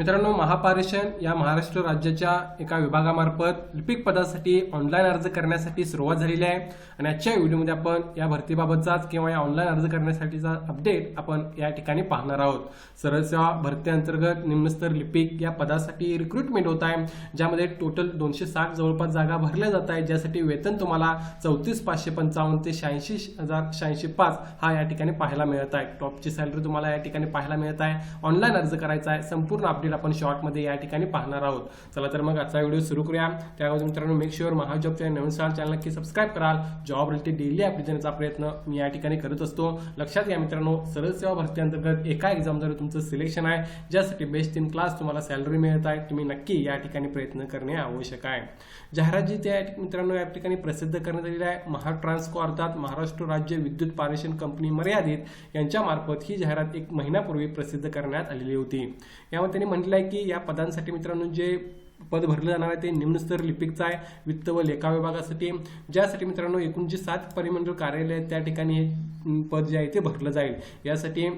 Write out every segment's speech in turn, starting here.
मित्रांनो महापारेषण या महाराष्ट्र राज्याच्या एका विभागामार्फत लिपिक पदासाठी ऑनलाईन अर्ज करण्यासाठी सुरुवात झालेली आहे. आणि आजच्या व्हिडिओमध्ये आपण या भरतीबाबतचाच किंवा या ऑनलाईन अर्ज करण्यासाठीचा अपडेट आपण या ठिकाणी पाहणार आहोत. सरळ सेवा निम्नस्तर लिपिक या पदासाठी रिक्रुटमेंट होत आहे ज्यामध्ये टोटल दोनशे साठ जवळपास जागा भरल्या जात आहेत ज्यासाठी वेतन तुम्हाला चौतीस पाचशे पंचावन्न ते शहाऐंशी हजार शहाऐंशी पाच हा या ठिकाणी पाहायला मिळत आहे. टॉपची सॅलरी तुम्हाला या ठिकाणी पाहायला मिळत आहे. ऑनलाईन अर्ज करायचा आहे संपूर्ण अपडेट आपण शॉर्टमध्ये या ठिकाणी पाहणार आहोत. चला तर मग आजचा व्हिडिओ सुरू करूया. त्यामध्ये मित्रांनो मेक शुअर महाजॉबच्या नवीन साल चॅनल नक्की सबस्क्राईब कराल. जॉब रिलेटेड डेली अपडेट देण्याचा प्रयत्न मी या ठिकाणी करत असतो. लक्षात घ्या मित्रांनो सरळ सेवा भरतीअंतर्गत एका एक्झामद्वारे तुमचं सिलेक्शन आहे ज्यासाठी बेस्ट इन क्लास तुम्हाला सॅलरी मिळत आहे तुम्ही नक्की या ठिकाणी प्रयत्न करणे आवश्यक आहे. जाहिरात जी त्या मित्रांनो या ठिकाणी प्रसिद्ध करण्यात आलेली आहे महाट्रान्सको अर्थात महाराष्ट्र राज्य विद्युत पारेषण कंपनी मर्यादित यांच्या मार्फत ही जाहिरात एक महिन्यापूर्वी प्रसिद्ध करण्यात आलेली होती. यामध्ये त्यांनी म्हटलं आहे की या पदांसाठी मित्रांनो जे पद भरलं जाणार आहे ते निम्नस्तर लिपिकचं आहे वित्त व लेखा विभागासाठी. ज्यासाठी मित्रांनो एकूण जे सात परिमंडळ कार्यालय त्या ठिकाणी हे पद जे आहे ते भरलं जाईल. यासाठी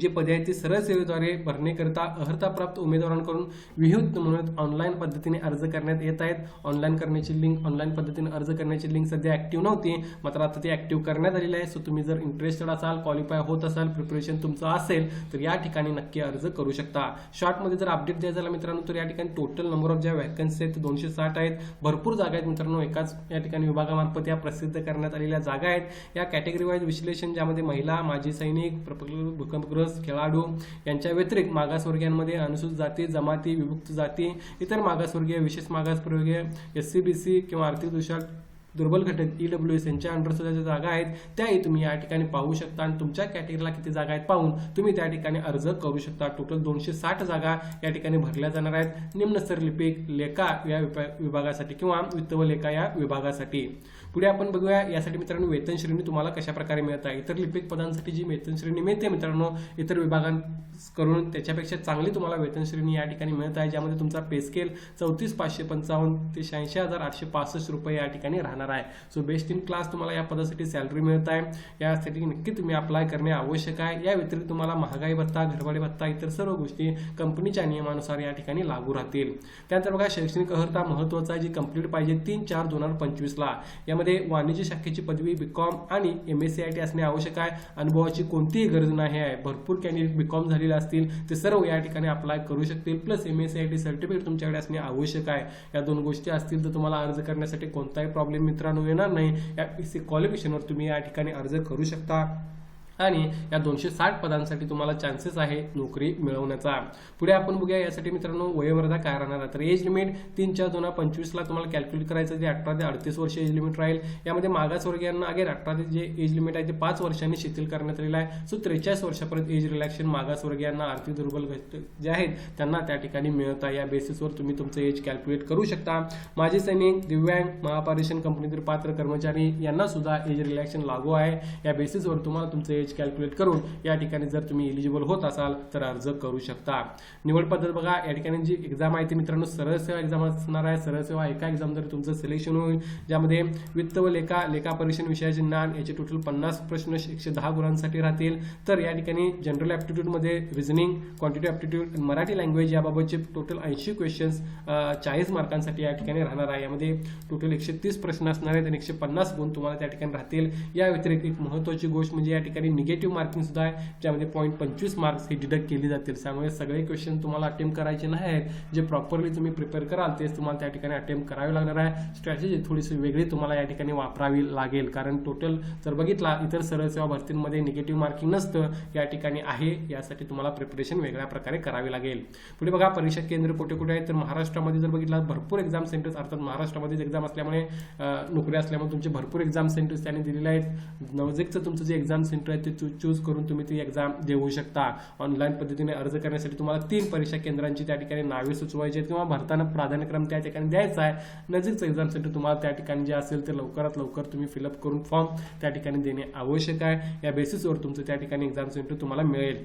जे पदे आहेत ती सरळ सेवेद्वारे भरणेकरिता अर्हताप्राप्त उमेदवारांकडून विहित म्हणून ऑनलाईन पद्धतीने अर्ज करण्यात येत आहेत. ऑनलाईन करण्याची लिंक ऑनलाईन पद्धतीने अर्ज करण्याची लिंक सध्या ऍक्टिव्ह नव्हती मात्र आता ती ऍक्टिव्ह करण्यात आलेली आहे. सो तुम्ही जर इंटरेस्टेड असाल क्वालिफाय होत असाल प्रिपरेशन तुमचं असेल तर या ठिकाणी नक्की अर्ज करू शकता. शॉर्टमध्ये जर अपडेट द्यायचा झाला मित्रांनो तर या ठिकाणी टोटल नंबर ऑफ ज्या वॅकन्सी आहेत दोनशे साठ आहेत. भरपूर जागा आहेत मित्रांनो. एकाच या ठिकाणी विभागामार्फत या प्रसिद्ध करण्यात आलेल्या जागा आहेत. या कॅटेगरी वाईज विश्लेषण ज्यामध्ये महिला माजी सैनिक प्रकल्प भूकंपग्रस्त खेळाडू यांच्या व्यतिरिक्त मागासवर्गीयांमध्ये अनुसूचित जाती जमाती विभक्त जाती इतर मागासवर्गीय विशेष मागासवर्गीय एस सी बी सी किंवा आर्थिक दृष्ट्या दुर्बल घटक ई डब्ल्यू एस यांच्या अंडर सुद्धा ज्या जागा आहेत त्याही तुम्ही या ठिकाणी पाहू शकता आणि तुमच्या कॅटेगरीला किती जागा आहेत पाहून तुम्ही त्या ठिकाणी अर्ज करू शकता. टोटल दोनशे साठ जागा या ठिकाणी भरल्या जाणार आहेत. निम्नस्तर लिपिक लेखा या विभागासाठी किंवा वित्त व लेखा या विभागासाठी. पुढे आपण बघूया यासाठी मित्रांनो वेतन श्रेणी तुम्हाला कशा प्रकारे मिळत आहे? इतर लिपिक पदांसाठी जी वेतन श्रेणी मिळते मित्रांनो इतर विभागांकडून त्याच्यापेक्षा चांगली तुम्हाला वेतन श्रेणी या ठिकाणी मिळत आहे ज्यामध्ये तुमचा पे स्केल चौतीस पाचशे पंचावन्न ते शहाऐंशी हजार आठशे पासष्ट रुपये या ठिकाणी राहणार आहे. सो बेस्ट इन क्लास तुम्हाला या पदासाठी सॅलरी मिळत आहे. यासाठी नक्की तुम्ही अप्लाय करणे आवश्यक आहे. या व्यतिरिक्त तुम्हाला महागाई भत्ता घरभाडे भत्ता इतर सर्व गोष्टी कंपनीच्या नियमानुसार या ठिकाणी लागू राहतील. त्यानंतर बघा शैक्षणिक अर्हता महत्त्वाचा आहे जी कंप्लीट पाहिजे तीन चार दोन हजार पंचवीसला. यामध्ये वाणिज्य शाखेची पदवी बीकॉम आणि M S C I T असणे आवश्यक आहे. अनुभवाची कोणतीही गरज नाही आहे. भरपूर कॅन्डिडेट बीकॉम झालेले असतील. ते सर्व या ठिकाणी अप्लाय करू शकतील. Plus M S C I T certificate तुमच्याकडे असणे आवश्यक आहे. या दोन गोष्टी असतील तर तुम्हाला अर्ज करण्यासाठी कोणताही प्रॉब्लेम मित्रांनो येणार नाही. या पी सी क्वालिफिकेशनवर तुम्ही या ठिकाणी अर्ज करू शकता. आणि या दोनशे साठ पदांसाठी तुम्हाला चान्सेस आहे नोकरी मिळवण्याचा. पुढे आपण बघूया यासाठी मित्रांनो वयोमर्यादा काय राहणार तर एज लिमिट तीन चार दोन पंचवीसला तुम्हाला कॅल्क्युलेट करायचं जे अठरा ते अडतीस वर्ष एज लिमिट राहील. यामध्ये मागासवर्गीयांना अगेन अठरा ते जे एज लिमिट आहे ते पाच वर्षांनी शिथिल करण्यात आलेलं आहे. सो त्रेचाळीस वर्षापर्यंत एज रिलॅक्शन मागासवर्गीयांना आर्थिक दुर्बल जे आहेत त्यांना त्या ठिकाणी मिळत आहे. या बेसिसवर तुम्ही तुमचं एज कॅल्क्युलेट करू शकता. माजी सैनिक दिव्यांग महापारेषण कंपनीतील पात्र कर्मचारी यांना सुद्धा एज रिलॅक्शन लागू आहे. या बेसिसवर तुम्हाला तुमचं एज कॅल्क्युलेट करून या ठिकाणी जर तुम्ही एलिजिबल होत असाल तर अर्ज करू शकता. निवड पद्धत बघा या ठिकाणी जी एक्झाम आहे ती मित्रांनो सरळ सेवा एक्झाम असणार आहे. सरळ सेवा एका एक्झाम जर तुमचं सिलेक्शन होईल ज्यामध्ये वित्त व लेखा लेखा परीक्षण विषयाचे ज्ञान याचे टोटल पन्नास प्रश्न एकशे दहा गुणांसाठी राहतील. तर या ठिकाणी general ॲप्टिट्यूडमध्ये reasoning quantity aptitude Marathi language याबाबतचे टोटल ऐंशी क्वेश्चन्स चाळीस मार्कांसाठी या ठिकाणी राहणार आहे. यामध्ये टोटल एकशे तीस प्रश्न असणार आहेत आणि एकशे पन्नास गुण तुम्हाला त्या ठिकाणी राहतील. या व्यतिरिक्त एक महत्त्वाची गोष्ट म्हणजे या ठिकाणी निगेटिव्ह मार्किंग सुद्धा आहे. ज्यामध्ये पॉईंट पंचवीस मार्क्स हे डिडक्ट केली जातील. त्यामुळे सगळे क्वेश्चन तुम्हाला अटेम्प्ट करायचे नाही आहेत जे प्रॉपरली तुम्ही प्रिपेअर कराल तेच तुम्हाला त्या ठिकाणी अटेम्प्ट करावे लागणार आहे. स्ट्रॅटेजी थोडीशी वेगळी तुम्हाला या ठिकाणी वापरावी लागेल. कारण टोटल जर बघितला इतर सरळ सेवा भरतींमध्ये निगेटिव्ह मार्किंग नसतं. या ठिकाणी आहे. यासाठी तुम्हाला प्रिपरेशन वेगळ्या प्रकारे करावी लागेल. पुढे बघा परीक्षा केंद्र कुठे कुठे आहेत? तर महाराष्ट्रामध्ये जर बघितला भरपूर एक्झाम सेंटर्स अर्थात महाराष्ट्रामध्येच एक्झाम असल्यामुळे नोकरी असल्यामुळे तुमचे भरपूर एक्झाम सेंटर्स त्यांनी दिलेले आहेत. नवजेकचं तुमचं जे एक्झाम सेंटर आहे ते चूज करून तुम्ही ती एक्झाम देऊ शकता. ऑनलाईन पद्धतीने अर्ज करण्यासाठी तुम्हाला तीन परीक्षा केंद्रांची त्या ठिकाणी नावे सुचवायची आहेत किंवा भरताना प्राधान्यक्रम त्या ठिकाणी द्यायचा आहे. नजीकचं एक्झाम सेंटर तुम्हाला त्या ठिकाणी जे असेल ते लवकरात लवकर तुम्ही फिलअप करून फॉर्म त्या ठिकाणी देणे आवश्यक आहे. या बेसिसवर तुमचं त्या ठिकाणी एक्झाम सेंटर तुम्हाला मिळेल.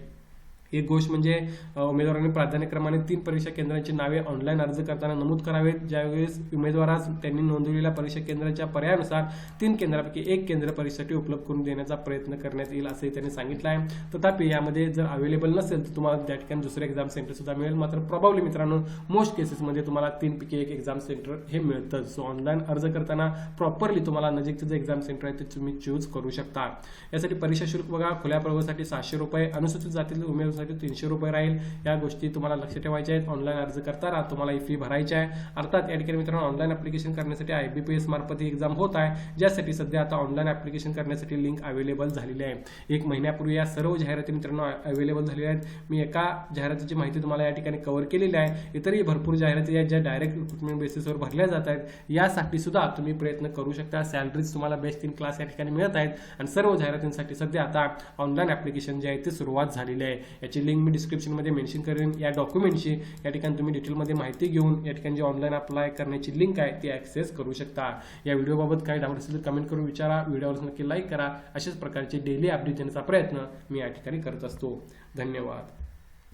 एक गोष्ट म्हणजे उमेदवारांनी प्राधान्यक्रमाने तीन परीक्षा केंद्रांची नावे ऑनलाईन अर्ज करताना नमूद करावेत. ज्यावेळेस उमेदवारास त्यांनी नोंदवलेल्या परीक्षा केंद्राच्या पर्यायानुसार तीन केंद्रापैकी एक केंद्र परीक्षेसाठी उपलब्ध करून देण्याचा प्रयत्न करण्यात येईल असंही त्यांनी सांगितलं आहे. तथापि यामध्ये जर अवेलेबल नसेल तर तुम्हाला त्या ठिकाणी दुसरं एक्झाम सेंटर सुद्धा मिळेल. मात्र प्रॉब्ली मित्रांनो मोस्ट केसेसमध्ये तुम्हाला तीनपैकी एक एक्झाम सेंटर हे मिळतं. सो ऑनलाईन अर्ज करताना प्रॉपरली तुम्हाला नजीकचं जे एक्झाम सेंटर आहे ते तुम्ही चूज करू शकता. यासाठी परीक्षा शुल्क बघा. खुल्या प्रवेशासाठी सातशे रुपये. अनुसूचित जातीतील तुमच्यासाठी तीनशे रुपये राहील. या गोष्टी तुम्हाला लक्ष ठेवायच्या आहेत. ऑनलाईन अर्ज करताना तुम्हाला ही फी भरायची आहे. अर्थात या ठिकाणी मित्रांनो ऑनलाईन ऍप्लिकेशन करण्यासाठी आय बी पी एस मार्फत ही एक्झाम होत आहे. ज्यासाठी सध्या आता ऑनलाईन ऍप्लिकेशन करण्यासाठी लिंक अवेलेबल झालेली आहे. एक महिन्यापूर्वी या सर्व जाहिराती मित्रांनो अवेलेबल झालेल्या आहेत. मी एका जाहिरातीची माहिती तुम्हाला या ठिकाणी कव्हर केलेली आहे. इतरही भरपूर जाहिराती आहेत ज्या डायरेक्ट रिक्रुटमेंट बेसिसवर भरल्या जात आहेत. यासाठी सुद्धा तुम्ही प्रयत्न करू शकता. सॅलरीज तुम्हाला बेस्ट इन क्लास या ठिकाणी मिळत आहेत. आणि सर्व जाहिरातींसाठी सध्या आता ऑनलाईन ऍप्लिकेशन जे आहे ते सुरुवात झालेली आहे. याची लिंक मी डिस्क्रिप्शनमध्ये मेन्शन करेन. या डॉक्युमेंटची या ठिकाणी तुम्ही डिटेलमध्ये माहिती घेऊन या ठिकाणी जी ऑनलाईन अप्लाय करण्याची लिंक आहे ती ॲक्सेस करू शकता. या व्हिडिओबाबत काही डाऊट असेल तर कमेंट करून विचारा. व्हिडिओवर नक्की लाईक करा. अशाच प्रकारचे डेली अपडेट देण्याचा प्रयत्न मी या ठिकाणी करत असतो. धन्यवाद.